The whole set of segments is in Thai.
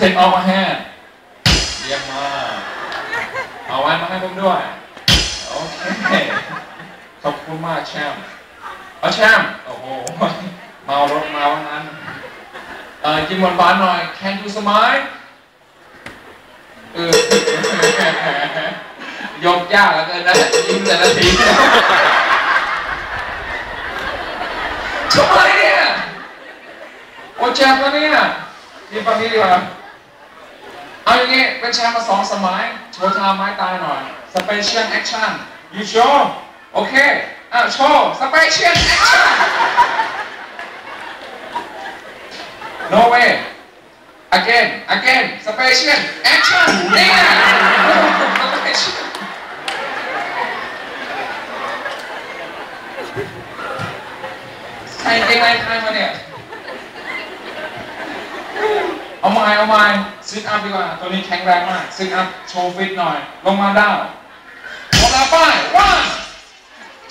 เทคออกมาแห้เยี่ยมมากเอาไว้มาให้ผมด้วย โอเค ขอบคุณมากแชมป์เอาแชมป์โอ้โห เมารถมาวันนั้นเออกินหวานหวานหน่อย Can you smile เออยกยากแล้วเกินนะยิ้มแต่ละทีทำไมเนี่ยโอ้เจ็บแล้วเนี่ยนี่ฟังนี้ดีกว่า เอาอย่างงี้เป็นแชมป์มาสองสมัยโชว์ทาไม้ตายหน่อย Special Action you show โอเคอะโชว์ Special Action no way again again Special Action นี่ไง Special ใครเก่งอะไรใครมาเนี่ย เอาไม้เอาไม้ ซิทอัพดีกว่า ตัวนี้แข็งแรงมากซิทอัพโชว์ฟิตหน่อย ลงมาดาวพร้อมแล้วไป one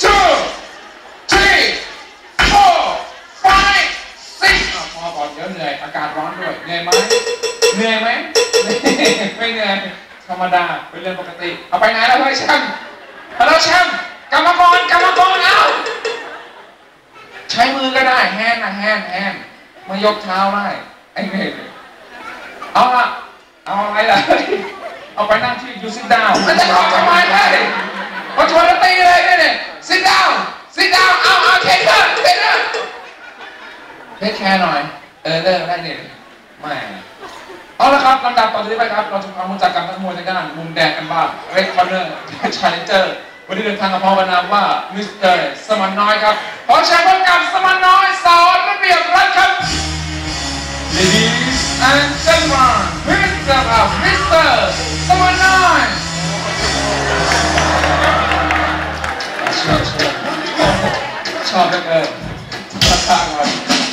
two three four five six พอก่อนเดี๋ยวเหนื่อย อากาศร้อนด้วย เหนื่อยไหมเหนื่อยไหมไม่เหนื่อย ธรรมดา เป็นเรื่องปกติ เอาไปไหนแล้วเฮ้ยแชมป์ฮัลโหลแชมป์กรรมกรกรรมกรเอาใช้มือก็ได้ แฮนด์นะแฮนด์แฮนด์มายกเท้าได้ไอ้เมย์ เอาละเอาอะไรล่ะเอาไปนั่งที่ยูซิดาวมันจะขอทำไมเลยมาชวนแล้วตีเลยเนี่ยซิดาวซิดาวเอาเอาเทคเกอร์เทคเกอร์เทคแคร์หน่อย เออเลิกได้เนี่ยไม่เอาละครับลำดับต่อจากนี้ไปครับ เราจะความรู้จักกับนักมวยทางด้านมุมแดงกันบ้างเรดคอร์เนอร์ชาเลนเจอร์วันนี้เดินทางกับพ่อวรรณาว่ามิสเตอร์สมันน้อยครับ ขอเชิญพบกับสมันน้อยสอนระเบียบรัฐครับ Ladies and gentlemen, Mr. of Mr. สมันน้อยชอบชอบชอบเหลือเกินราคาก่อน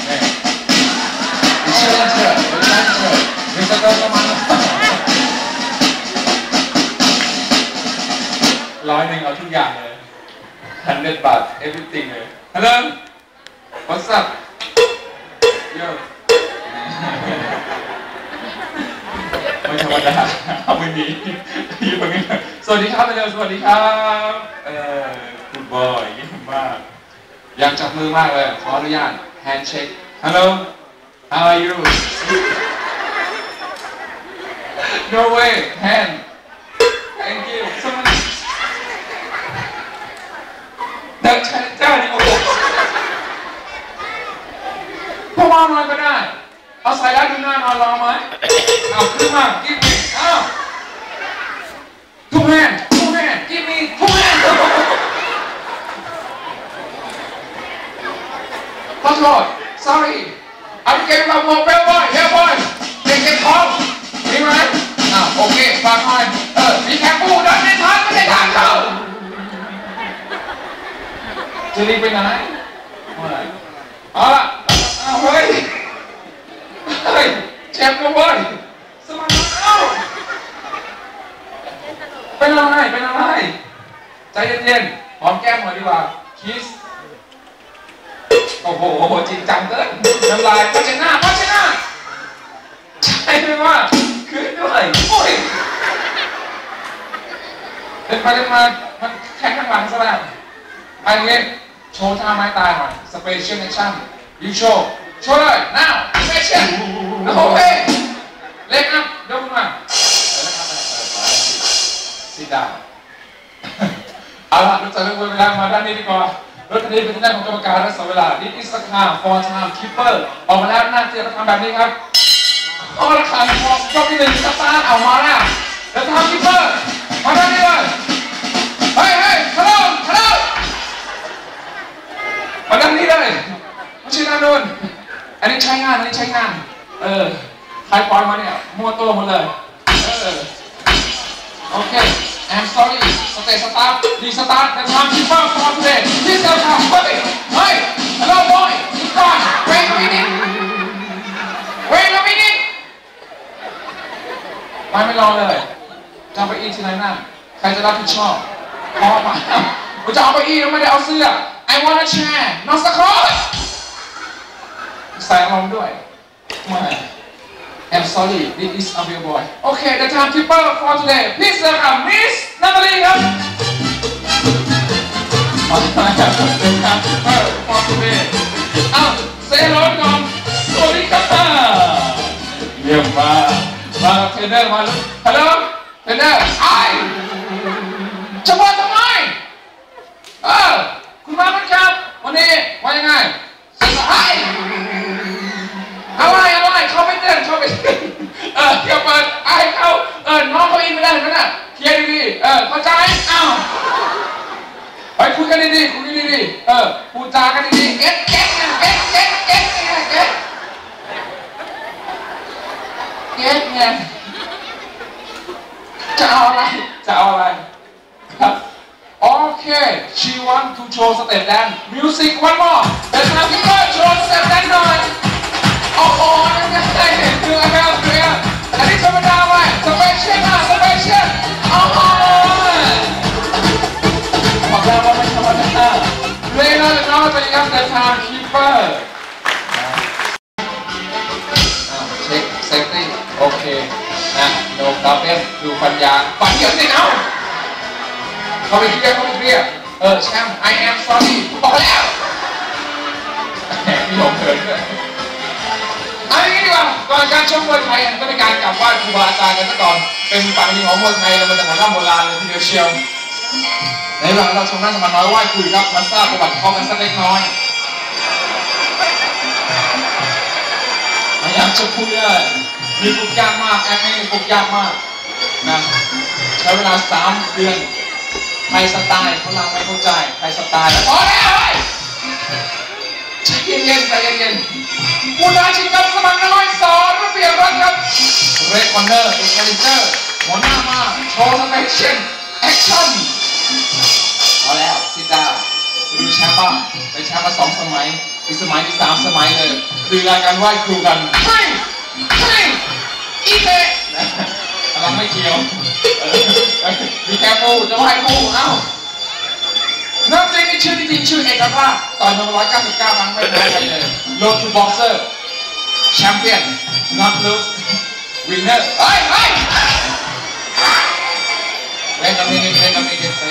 นี่เชิญเชิญเชิญเชิญมิสเตอร์สมันน้อยร้อยหนึ่งเอาทุกอย่างเลย hundred บาท everything เลย Hello what's up yo ไม่ธรรมดาเอาไม่ดีอยู่ตรงนี้สวัสดีครับเร็วสวัสดีครับเออคุณบอยเยี่ยมมากอยากจับมือมากเลยขออนุญาต handshake hello how are you no way hand thank you someone เดินเจ้านี่โอ้โหพวกเราหน่อยก็ได้ เอาสายรัดดูหน้านอนรอไหมเอาขึ้นมากินมีเอาทุกแห่งทุกแห่งกินมีทุกแห่งขอโทษ sorry เอาไปเก็บกับหมวกเบลบอยเบลบอยเก็บเก็บของมีไหมอ่าโอเคฝากหน่อยเออมีแค่ปูเดินในทางไม่ได้ทางเขาจะรีบไปไหน คืนด้วยโอ้ยเดินไปเดินมา มันแข่งข้างหลังซะแล้วไปเงี้ยโชว์ท่าไม้ตายหน่อยสเปเชียลแอคชั่นยูโชว์โชว์เลย now action โอเคเล็กอัพยกขึ้นมาสิดาวเอาละรู้จักเรื่องเวลามาด้านนี้ดีกว่ารถคันนี้เป็นหน้าของกรรมการรักษาเวลา This is the car for time keeper ออกมาแล้วหน้าที่เราทำแบบนี้ครับ เอาละครับพอยกที่หนึ่งสตาร์ทเอามาแล้วแล้วทำ keeper มาด้านนี้เลยเฮ้ยเฮ้ยฮัลโหลฮัลโหลมาด้านนี้เลยไม่ใช่ด้านนนอันนี้ใช้งานอันนี้ใช้งาน เออใครปล่อยมาเนี่ยมั่วตัวหมดเลยเออโอเค I'm sorry สเตสตาร์ทดีสตาร์ทในทางที่ฟ้าฟอร์มเลยที่เจ้าทำเฮ้ยเฮ้ย hello boy ก่อน wait a minute wait a minute ไปไม่รอเลยจะไปอีที่ไหนนั่นใครจะรับผิดชอบพอมาผมจะเอาไปอีกไม่ได้เอาเสื้อ I wanna share not s c o t ใส่อารมณ์ด้วยไม่ I'm sorry this is a real boy Okay the timekeeper for today please welcome Miss Natalie ครับมาแล้ว the timekeeper for today อ้าวเซลล์ก่อนสวัสดีครับเยี่ยมมาก Hello? Hello? โชว์สเต็ปแดนมิวสิกวันมอเป็นทางที่ก็โชว์สเต็ปแดนหน่อยโอ้โหนั่นไงเรือครับเรืออันนี้ธรรมดาไปสเปเชียลนะสเปเชียลโอ้โหบอกแล้วว่าไม่ธรรมดาเรือนะน้องจะยังเดินทางคีเปอร์เช็คเซน้โอเคนะโนกาเฟนดูปัญญาปัญญาเนี่ยเอาเขาไปเครียดเขาไปเครียด ออแชมป์ I am sorry บอกแล้วแหมมีหลงเขินด้วยเอาอย่างนี้ดีกว่าก่อนการชมมวยไทยก็เป็นการกลับไหว้ครูบาอาจารย์กันซะก่อน เป็นปฏิทินของมวยไทยเรามาจากโบราโบราณเลยทีเดียวเชียว ในหลังเราชมหน้าสมาน้อยไหว้คุยครับมาทราบประวัติเขากันสักเล็กน้อยพยายามจะพูดเลยมีปลุกยากมากแอปนี้ปลุกยากมากนะใช้เวลาสามเดือน ไทยสไตล์ฝรั่งไม่เข้าใจไทยสไตล์พอแล้วเฮ้ยใจเย็นๆใจเย็นๆผู้ท้าชิงกับสมัครน้อยสอนระเบียบรัฐครับเรดคอนเนอร์เอ็กซ์ลิเจอร์หัวหน้ามาโชว์สเปเชียลแอคชั่นพอแล้วซิดาวดูแชมป์บ้างไปแชมป์มาสองสมัยอีสมัยที่สามสมัยเลยคือรายการไหว้ครูกันเฮ้ยเฮ้ย เกี่ยวมีแกปูจะไหว้ปูเอ้านักเตะในชื่อจริงชื่อเอกภาพต่อยมา199ครั้งไม่แพ้ใครเลยโลทูบ็อกเซอร์แชมเปี้ยน not lose winner เฮ้ยเฮ้ยเล่นกับมีเล่นกับมีเล่นกับ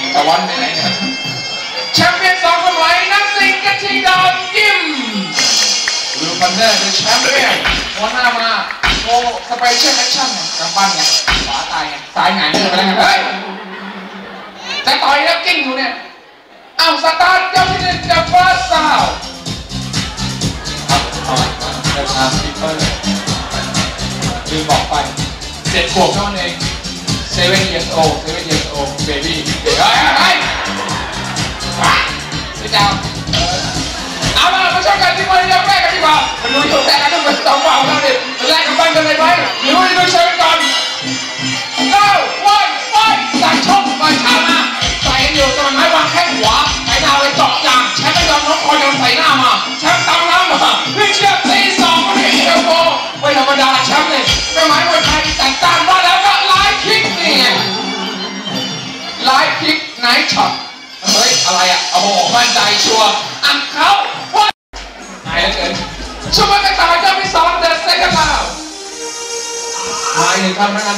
มีตะวันไปไหนเนี่ยแชมเปี้ยนสองสมัยนักสิงกระทิดาวยิมลูคันเนอร์เป็นแชมเปี้ยนหัวหน้ามา โอ้สเปเชียลแอคชั่นไงกำปั้นไงขวาตายไงซ้ายหงายเดินไปแล้วไงเฮ้ยจะต่อยแล้วกิ้งอยู่เนี่ยอ้าวสตาร์ทเจ้าที่หนึ่งจะฟ้าสาวครับต่อยมาเดินทางคิปเปอร์ลืมบอกไปเจ็ดขวบเท่านั้นเอง seven years old seven years old baby เฮ้ยเฮ้ยเฮ้ย sit down เอาล่ะมาชมกันที่วันนี้เราแรกกันดี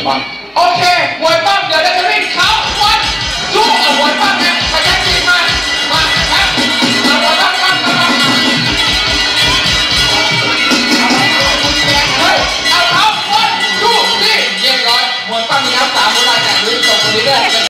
วยปั้มโอเคมวยปั้มเดี๋ยวเราจะรีบเขาวันทุกเอามวยปั้มเนี่ยขยัน